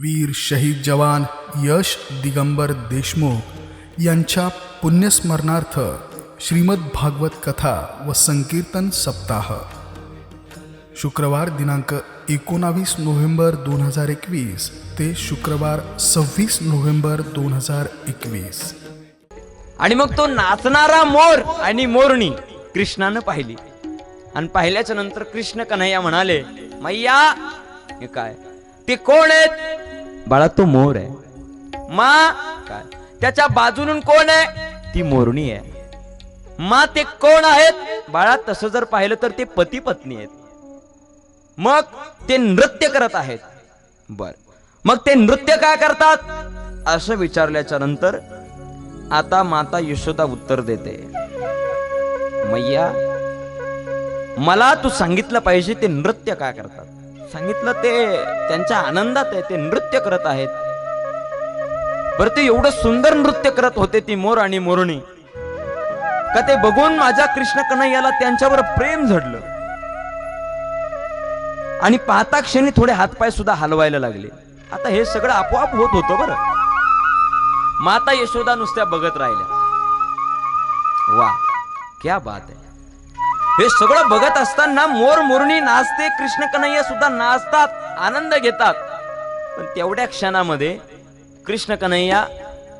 वीर शहीद जवान यश दिगंबर देशमुख यांच्या पुण्यस्मरणार्थ श्रीमद भागवत कथा व संकीर्तन सप्ताह. शुक्रवार दिनांक एकोणावीस नोव्हेंबर दोन हजार एकवीस ते शुक्रवार सव्वीस नोव्हेंबर दोन हजार एकवीस. आणि मग तो नाचणारा मोर आणि मोरणी कृष्णानं पाहिली. आणि पाहिल्याच्या नंतर कृष्ण कन्हैया म्हणाले मैया हे काय? ते कोण आहेत? बाळा तो मोर आहे. मा काय? त्याच्या बाजून कोण आहे? ती मोरणी आहे. मा ते कोण आहेत? बाळा तसं जर पाहिलं तर ते पती पत्नी आहेत. मग ते नृत्य करत आहेत. बर. मग ते नृत्य काय करतात? असं विचारल्याच्या नंतर आता माता यशोदा उत्तर देते. मैया मला तू सांगितलं पाहिजे ते नृत्य काय करतात? सांगितलं ते त्यांच्या आनंदात आहे ते नृत्य करत आहेत. बरं ते एवढं सुंदर नृत्य करत होते ती मोर आणि मोरणी. का ते बघून माझ्या कृष्ण कन्हैयाला त्यांच्यावर प्रेम झडलं. आणि पाहता क्षणी थोडे हातपाय सुद्धा हलवायला लागले. आता हे सगळं आपोआप होत होतं बरं. माता यशोदा नुसत्या बघत राहिल्या. वा क्या बात आहे. हे सगळं बघत असताना मोर मोरणी नाचते कृष्ण कन्हैया सुद्धा नाचतात आनंद घेतात. पण तेवढ्या क्षणामध्ये कृष्ण कन्हैया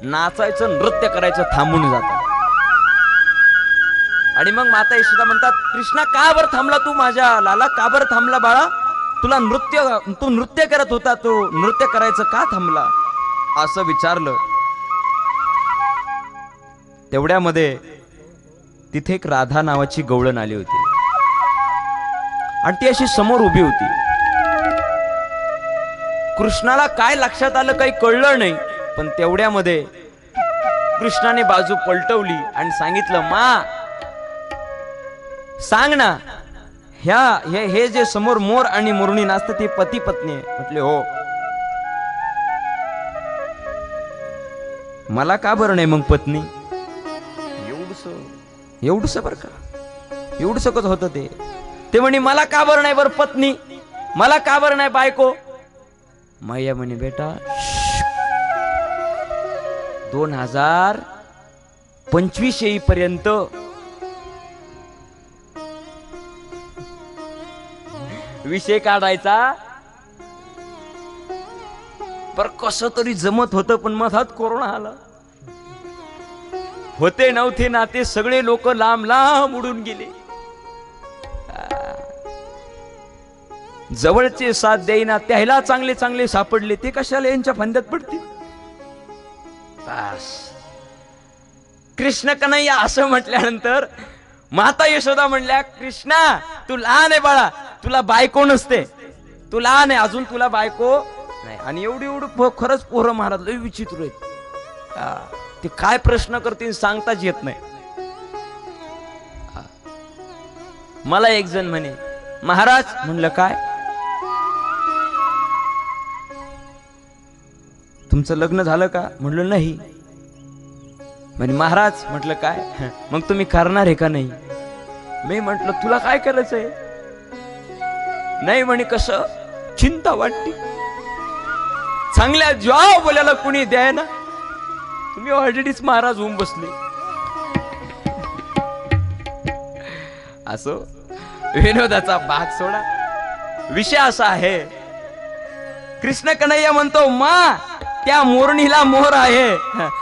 नाचायचं नृत्य करायचं थांबून जातात. आणि मग माता यशोदा म्हणतात कृष्णा का बरं थांबला तू माझ्या लाला? का बरं थांबला बाळा? तुला नृत्य तू नृत्य करत होता तू नृत्य करायचं का थांबला? असं विचारलं. तेवढ्यामध्ये तिथे एक राधा नावाची गवळण आली होती. आणि ती अशी समोर उभी होती. कृष्णाला काय लक्षात आलं काही कळलं नाही पण तेवढ्यामध्ये कृष्णाने बाजू पलटवली आणि सांगितलं मा सांग ना ह्या हे हे जे समोर मोर आणि मुरणी नाचतं ते पती पत्नी म्हटले हो. मला का बरं नाही मग पत्नी? एवढंसं बर का? एवढस कसं होतं ते? ते म्हणे मला का बरं नाही बरं पत्नी? मला का बरं नाही बायको? मैया म्हणे बेटा दोन हजार पंचवीस येईपर्यंत विषय काढायचा. पर कस तरी जमत होतं पण मधात कोरोना आला. होते नव्हते नाते सगळे लोक लांब लांब उडून गेले. जवळचे साथ देईना त्याला चांगले चांगले सापडले ते कशाला यांच्या फंद्यात पडतील? कृष्ण कन्हैया असं म्हटल्यानंतर माता यशोदा म्हणल्या कृष्णा तू लहान आहे बाळा तुला बायको नसते. तू लहान आहे अजून तुला बायको नाही. आणि एवढी एवढं खरंच पोरं महाराज लय विचित्र आहेत. ते काय प्रश्न करतील सांगताच येत नाही. मला एक जण म्हणे महाराज म्हणलं काय? तुमचं लग्न झालं का? म्हणलं नाही. म्हणे महाराज म्हटलं काय? मग तुम्ही करणार आहे का नाही? मी म्हटलं तुला काय करायचंय? नाही म्हणे कस? चिंता वाटते. चांगल्या जॉब बोलायला कुणी द्याय ना तुम्ही ऑलरेडीच महाराज होऊन बसले. असो विनोदाचा भाग सोडा. विषय असा आहे कृष्ण कन्हैया म्हणतो मा त्या मोरणीला मोर आहे.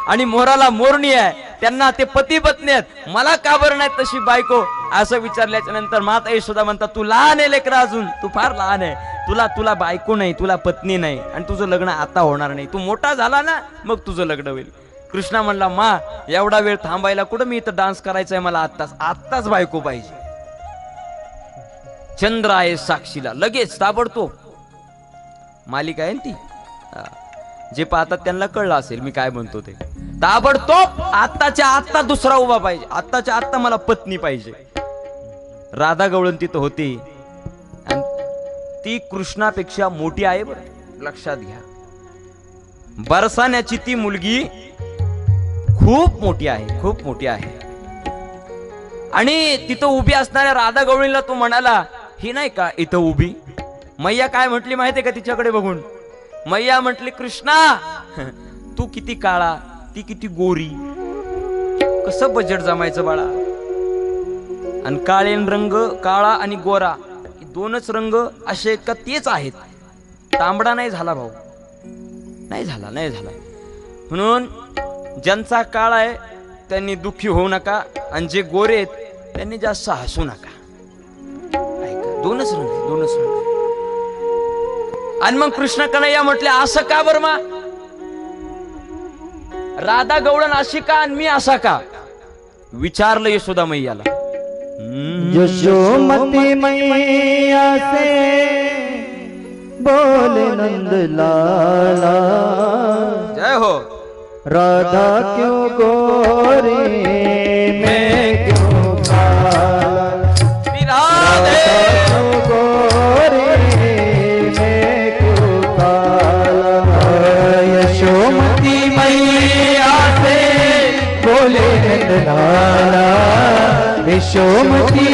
आणि मोराला मोरणी आहे. त्यांना ते पती पत्नी आहेत. मला का बरं नाही तशी बायको? असं विचारल्याच्या नंतर माता यशोदा म्हणतात तू लहान आहे लेकरा अजून. तू फार लहान आहे. तुला तुला बायको नाही तुला पत्नी नाही. आणि तुझं लग्न आता होणार नाही. तू मोठा झाला ना मग तुझं लग्न होईल. कृष्णा म्हणला मा एवढा वेळ थांबायला कुठं मी इथं डान्स करायचा आहे मला आत्ताच आत्ताच बायको पाहिजे. चंद्र आहे साक्षीला लगेच ताबडतोब. मालिक आहे ना ती? जे पाहतात त्यांना कळलं असेल मी काय म्हणतो ते. ताबडतोब आत्ताच्या आत्ता दुसरा उभा पाहिजे. आत्ताच्या आत्ता मला पत्नी पाहिजे. राधा गवळण तिथं होती. आणि ती कृष्णापेक्षा मोठी आहे बरं. लक्षात घ्या. बरसाण्याची ती मुलगी खूप मोठी आहे खूप मोठी आहे. आणि तिथं उभी असणाऱ्या राधा गवळीला तो म्हणाला ही नाही का इथं उभी? मैया काय म्हटली माहितीये का तिच्याकडे बघून? मैया म्हटली कृष्णा तू किती काळा ती किती गोरी. कसं बजेट जमायचं बाळा? आणि काळेन रंग काळा आणि गोरा दोनच रंग असे का तेच आहेत? तांबडा नाही झाला भाऊ. नाही झाला नाही झाला. म्हणून ज्यांचा काळ आहे त्यांनी दुःखी होऊ नका आणि जे गोरे आहेत त्यांनी जास्त हसू नका. ऐका दोनच रंग दोनच रंग. आणि मग कृष्ण कन्हैया म्हटले असं का बरं मा? राधा गवळण अशी का आणि मी असा का? विचारलं यशोदा मैयाला. यशोमती मैया से बोले नंद लाला. जय हो. राधा क्यों गोरी? मैं क्यों काला राधे क्यों गोरी? मैं क्यों काला यशोमती मैया से बोले नंद लाला यशोमती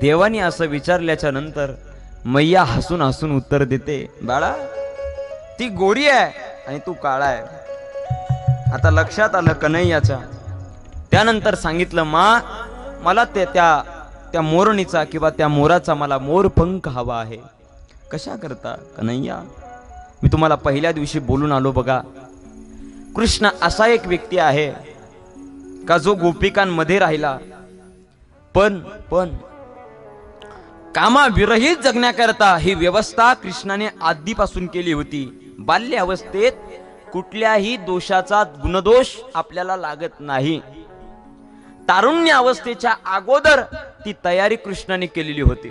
देवानी असं विचारल्याच्या नंतर मैया हसून हसून उत्तर देते बाळा ती गोरी आहे आणि तू काळा आहे. आता लक्षात आलं कन्हैयाच्या त्यानंतर सांगितलं मा मला ते त्या त्या मोरणीचा किंवा त्या मोराचा मला मोरपंख हवा आहे. कशा करता कन्हैया? मी तुम्हाला पहिल्या दिवशी बोलून आलो बघा. कृष्ण असा एक व्यक्ती आहे का जो गोपिकांमध्ये राहिला? पण पण कामाविरहित जगण्याकरता ही व्यवस्था कृष्णाने आधीपासून केली होती. बाल्य अवस्थेत कुठल्याही दोषाचा गुणदोष आपल्याला लागत नाही. तारुण्य अवस्थेच्या अगोदर ती तयारी कृष्णाने केलेली होती.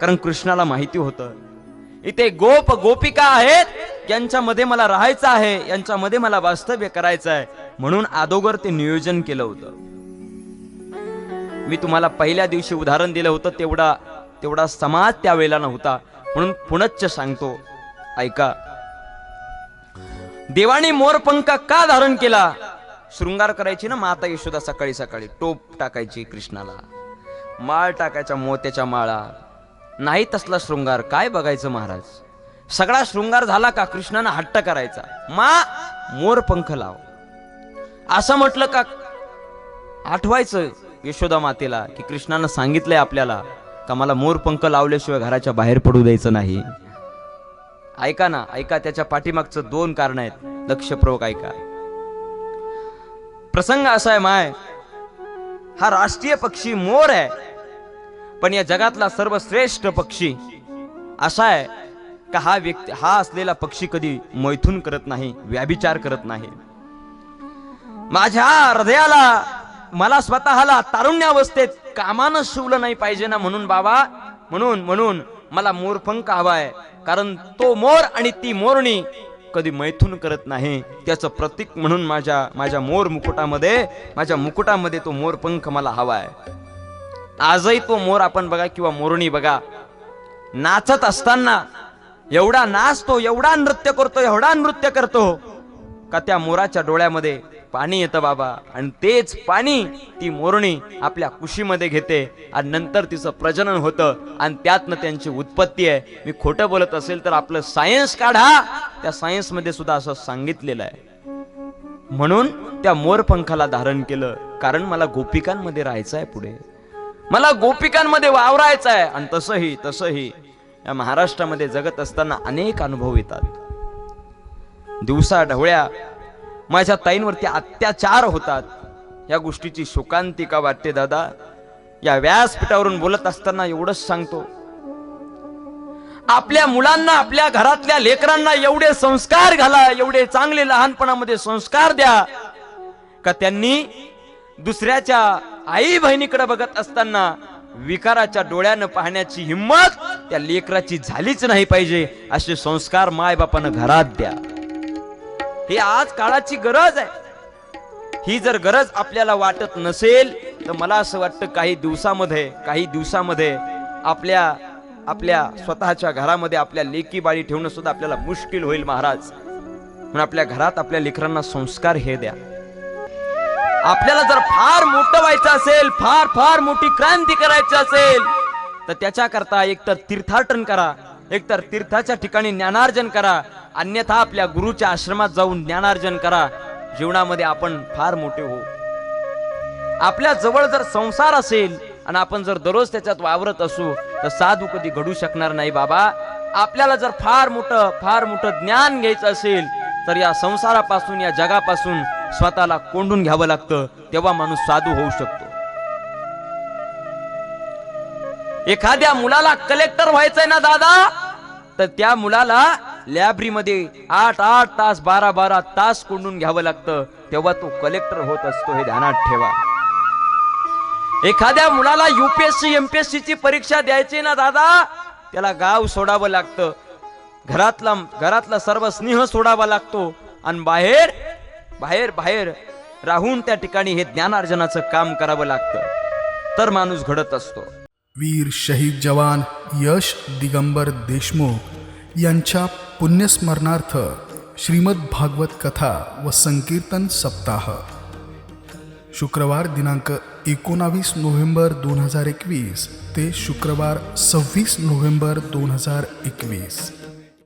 कारण कृष्णाला माहिती होतं इथे गोप गोपिका आहेत यांच्यामध्ये मला राहायचं आहे यांच्यामध्ये मला वास्तव्य करायचं आहे म्हणून अदोगर ते नियोजन केलं होतं. मी तुम्हाला पहिल्या दिवशी उदाहरण दिलं होतं तेवढा तेवढा समाज त्यावेळेला नव्हता. म्हणून पुनच्च सांगतो. ऐका. देवाने मोरपंख का धारण केला? शृंगार करायची ना माता यशोदा सकाळी सकाळी. टोप टाकायची कृष्णाला. माळ टाकायच्या मोत्याच्या माळा. नाही तसला शृंगार. काय बघायचं महाराज? सगळा शृंगार झाला का कृष्णानं हट्ट करायचा? मा मोर पंख लाव. असं म्हटलं का आठवायचं? यशोदा मातेला की कृष्णानं सांगितलंय आपल्याला का मला मोरपंख लावल्याशिवाय घराच्या बाहेर पडू द्यायचं नाही. ऐका ना ऐका त्याच्या पाठीमागचं दोन कारण आहेत. लक्षपूर्वक ऐका. प्रसंग असा आहे माय हा राष्ट्रीय पक्षी मोर आहे पण या जगातला सर्वश्रेष्ठ पक्षी असा आहे का हा व्यक्ती हा असलेला पक्षी कधी मैथून करत नाही व्याभिचार करत नाही. माझ्या हृदयाला मला स्वतःला तारुण्यावस्थेत कामानं शिवलं नाही पाहिजे ना म्हणून बाबा. म्हणून म्हणून मला मोरपंख हवाय कारण तो मोर आणि ती मोरणी कधी मैथून करत नाही. त्याचं प्रतीक म्हणून माझ्या माझ्या मोर मुकुटामध्ये माझ्या मुकुटामध्ये तो मोरपंख मला हवाय आजही तो मोर आपण बघा किंवा मोरणी बघा. नाचत असताना एवढा नाचतो एवढा नृत्य करतो एवढा नृत्य करतो का त्या मोराच्या डोळ्यामध्ये पाणी येतं बाबा. आणि तेच पाणी ती मोरणी आपल्या कुशीमध्ये घेते. आणि नंतर तिचं प्रजनन होतं. आणि त्यातनं त्यांची उत्पत्ती आहे. मी खोटं बोलत असेल तर आपलं सायन्स काढा. त्या सायन्समध्ये सुद्धा असं सांगितलेलं आहे. म्हणून त्या मोरपंखाला धारण केलं. कारण मला गोपिकांमध्ये राहायचं आहे पुढे. मला गोपिकांमध्ये वावरायचं आहे. आणि तसंही तसंही. या महाराष्ट्रामध्ये जगत असताना अनेक अनुभव येतात. दिवसा ढवळ्या माझ्या ताईंवरती अत्याचार होतात. या गोष्टीची शोकांतिका वाटते दादा? या व्यासपीठावरून बोलत असताना एवढंच सांगतो. आपल्या मुलांना आपल्या घरातल्या लेकरांना एवढे संस्कार घाला एवढे चांगले लहानपणामध्ये संस्कार द्या का त्यांनी दुसऱ्याच्या आई बहिणीकडे बघत असताना विकाराच्या डोळ्यानं पाहण्याची हिंमत त्या लेकराची झालीच नाही पाहिजे असे संस्कार मायबापानं घरात द्या. हे आज काळाची गरज आहे. ही जर गरज आपल्याला वाटत नसेल तर मला असं वाटतं काही दिवसामध्ये काही दिवसामध्ये आपल्या आपल्या स्वतःच्या घरामध्ये आपल्या लेकी बाळी ठेवणं सुद्धा आपल्याला मुश्किल होईल महाराज. म्हणून आपल्या घरात आपल्या लेकरांना संस्कार हे द्या. आपल्याला जर फार मोठं व्हायचं असेल फार फार मोठी क्रांती करायची असेल तर त्याच्याकरता एकतर तीर्थाटन करा. एकतर तीर्थाच्या ठिकाणी ज्ञानार्जन करा अन्यथा आपल्या गुरुच्या आश्रमात जाऊन ज्ञानार्जन करा. जीवनामध्ये आपण फार मोठे हो आपल्या जवळ जर संसार असेल आणि आपण जर दररोज त्याच्यात वावरत असू तर साधू कधी घडू शकणार नाही बाबा. आपल्याला जर फार मोठं फार मोठं ज्ञान घ्यायचं असेल तर या संसारापासून या जगापासून स्वतःला कोंडून घ्यावं लागतं तेव्हा माणूस साधू होऊ शकतो. एखाद्या मुलाला कलेक्टर व्हायचंय ना दादा? तर त्या मुलाला लॅबरीमध्ये आठ आठ तास बारा बारा तास कोंडून घ्यावं लागतं. तेव्हा तो कलेक्टर होत असतो हे ध्यानात ठेवा. एखाद्या मुलाला युपीएससी एमपीएससी ची परीक्षा द्यायची ना दादा? त्याला गाव सोडावं लागतं. घरातला घरातला सर्व स्नेह सोडावा लागतो. आणि बाहेर बाहेर बाहेर राहून त्या ठिकाणी हे ज्ञानार्जनाचं काम करावं लागतं. तर माणूस घडत असतो. वीर शहीद जवान यश दिगंबर देशमुख यांच्या पुण्यस्मरणार्थ श्रीमद भागवत कथा व संकीर्तन सप्ताह. शुक्रवार दिनांक एकोणावीस नोव्हेंबर दोन हजार एकवीस ते शुक्रवार सव्वीस नोव्हेंबर दोन हजार एकवीस.